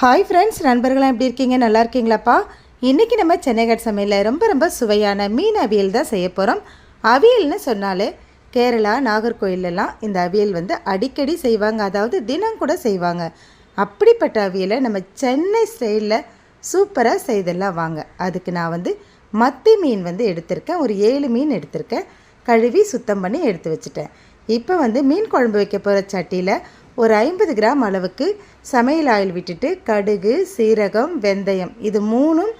Hi friends நண்பர்களாம் எப்படி இருக்கீங்க? நல்லா இருக்கீங்களாப்பா? இன்றைக்கி நம்ம சென்னைகட் சமையலில் ரொம்ப ரொம்ப சுவையான மீன் அவியல் தான் செய்ய போகிறோம் அவியல்னு சொன்னாலே கேரளா நாகர்கோயிலெலாம் இந்த அவியல் வந்து அடிக்கடி செய்வாங்க. அதாவது தினம் கூட செய்வாங்க. அப்படிப்பட்ட அவியலை நம்ம சென்னை ஸ்டைலில் சூப்பராக செய்தெல்லாம் வாங்க. அதுக்கு நான் வந்து மத்தி மீன் வந்து எடுத்திருக்கேன். ஒரு ஏழு மீன் எடுத்திருக்கேன். கழுவி சுத்தம் பண்ணி எடுத்து வச்சுட்டேன். இப்போ வந்து மீன் குழம்பு வைக்க போகிற சட்டியில் ஒரு ஐம்பது கிராம் அளவுக்கு சமையல் ஆயில் விட்டுட்டு கடுகு சீரகம் வெந்தயம் இது மூணும்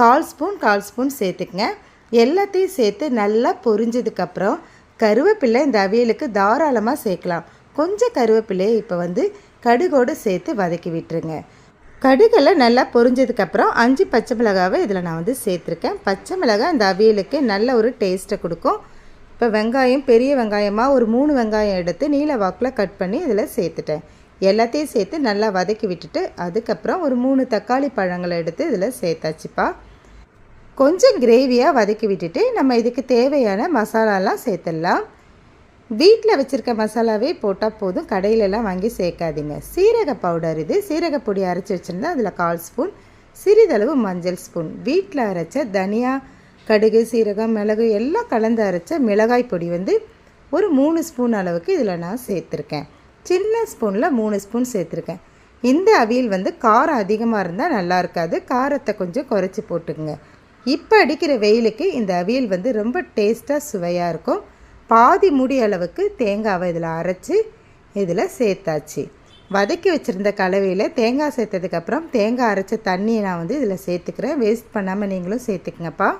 கால் ஸ்பூன் கால் ஸ்பூன் சேர்த்துக்குங்க. எல்லாத்தையும் சேர்த்து நல்லா பொரிஞ்சதுக்கப்புறம் கருவேப்பிள்ளை இந்த அவியலுக்கு தாராளமாக சேர்க்கலாம். கொஞ்சம் கருவேப்பிலையை இப்போ வந்து கடுகோடு சேர்த்து வதக்கி விட்டுருங்க. கடுகெல்லாம் நல்லா பொரிஞ்சதுக்கப்புறம் அஞ்சு பச்சை மிளகாவை இதில் நான் வந்து சேர்த்துருக்கேன். பச்சை மிளகாய் இந்த அவியலுக்கு நல்ல ஒரு டேஸ்ட்டை கொடுக்கும். இப்போ வெங்காயம் பெரிய வெங்காயமாக ஒரு மூணு வெங்காயம் எடுத்து நீல வாக்கில் கட் பண்ணி இதில் சேர்த்துட்டேன். எல்லாத்தையும் சேர்த்து நல்லா வதக்கி விட்டுட்டு அதுக்கப்புறம் ஒரு மூணு தக்காளி பழங்களை எடுத்து இதில் சேர்த்தாச்சுப்பா. கொஞ்சம் கிரேவியாக வதக்கி விட்டுட்டு நம்ம இதுக்கு தேவையான மசாலாலாம் சேர்த்துடலாம். வீட்டில் வச்சுருக்க மசாலாவே போட்டால் போதும். கடையிலலாம் வாங்கி சேர்க்காதீங்க. சீரக பவுடர் இது. சீரக பொடி அரைச்சி வச்சுருந்தா அதில் கால் ஸ்பூன் சிறிதளவு மஞ்சள் ஸ்பூன். வீட்டில் அரைச்ச தனியாக கடுகு சீரகம் மிளகு எல்லாம் கலந்து அரைச்ச மிளகாய் பொடி வந்து ஒரு மூணு ஸ்பூன் அளவுக்கு இதில் நான் சேர்த்துருக்கேன். சின்ன ஸ்பூனில் மூணு ஸ்பூன் சேர்த்துருக்கேன். இந்த அவியல் வந்து காரம் அதிகமாக இருந்தால் நல்லா இருக்காது. காரத்தை கொஞ்சம் குறைச்சி போட்டுக்குங்க. இப்போ அடிக்கிற வெயிலுக்கு இந்த அவியல் வந்து ரொம்ப டேஸ்ட்டாக சுவையாக இருக்கும். பாதி முடி அளவுக்கு தேங்காவை இதில் அரைச்சி இதில் சேர்த்தாச்சு. வதக்கி வச்சுருந்த கலவையில் தேங்காய் சேர்த்ததுக்கப்புறம் தேங்காய் அரைச்ச தண்ணியை நான் வந்து இதில் சேர்த்துக்கிறேன். வேஸ்ட் பண்ணாமல் நீங்களும் சேர்த்துக்குங்கப்பா.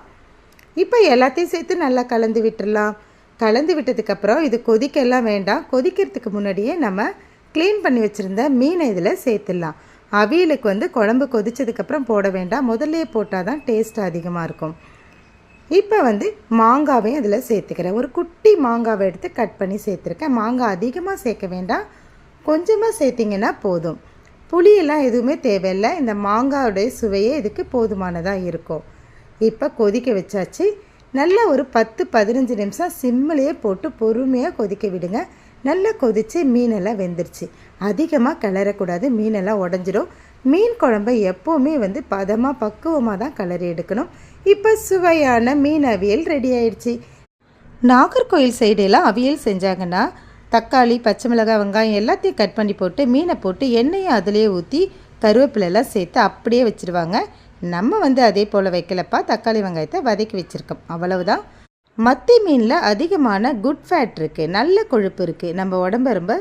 இப்போ எல்லாத்தையும் சேர்த்து நல்லா கலந்து விட்டுடலாம் கலந்து விட்டதுக்கப்புறம் இது கொதிக்கெல்லாம் வேண்டாம். கொதிக்கிறதுக்கு முன்னாடியே நம்ம க்ளீன் பண்ணி வச்சுருந்த மீனை இதில் சேர்த்துடலாம். அவியலுக்கு வந்து குழம்பு கொதித்ததுக்கப்புறம் போட வேண்டாம். முதல்லையே போட்டால் தான் டேஸ்ட் அதிகமாக இருக்கும். இப்போ வந்து மாங்காவையும் அதில் சேர்த்துக்கிறேன். ஒரு குட்டி மாங்காவை எடுத்து கட் பண்ணி சேர்த்துருக்கேன். மாங்காய் அதிகமாக சேர்க்க வேண்டாம். கொஞ்சமாக சேர்த்திங்கன்னா போதும். புளியெல்லாம் எதுவுமே தேவையில்லை. இந்த மாங்காவுடைய சுவையே இதுக்கு போதுமானதாக இருக்கும். இப்போ கொதிக்க வச்சாச்சு. நல்லா ஒரு பத்து பதினஞ்சு நிமிஷம் சிம்மிலேயே போட்டு பொறுமையாக கொதிக்க விடுங்க. நல்லா கொதித்து மீனெல்லாம் வெந்துருச்சு. அதிகமாக கிளறக்கூடாது. மீனெல்லாம் உடஞ்சிடும் மீன் குழம்பை எப்போவுமே வந்து பதமாக பக்குவமாக தான் கிளறி எடுக்கணும். இப்போ சுவையான மீன் அவியல் ரெடி ஆயிடுச்சு. நாகர்கோயில் சைடெல்லாம் அவியல் செஞ்சாங்கன்னா தக்காளி பச்சை மிளகாய் வெங்காயம் எல்லாத்தையும் கட் பண்ணி போட்டு மீனை போட்டு எண்ணெயை அதிலே ஊற்றி கருவேப்பிலெல்லாம் சேர்த்து அப்படியே வச்சுருவாங்க. நம்ம வந்து அதே போல் வைக்கலப்பா. தக்காளி வெங்காயத்தை வதக்கி வச்சுருக்கோம். அவ்வளவுதான். மத்தி மீனில் அதிகமான குட் ஃபேட் இருக்குது நல்ல கொழுப்பு இருக்குது நம்ம உடம்ப ரொம்ப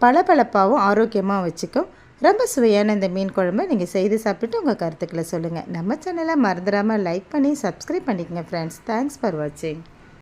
பளபளப்பாகவும் ஆரோக்கியமாகவும் வச்சுக்கும். ரொம்ப சுவையான இந்த மீன் குழம்பு நீங்கள் செய்து சாப்பிட்டுட்டு உங்கள் கருத்துக்களை சொல்லுங்கள் நம்ம சேனலை மறந்துடாமல் லைக் பண்ணி சப்ஸ்கிரைப் பண்ணிக்கங்க ஃப்ரெண்ட்ஸ் தேங்க்ஸ் ஃபார் வாட்சிங்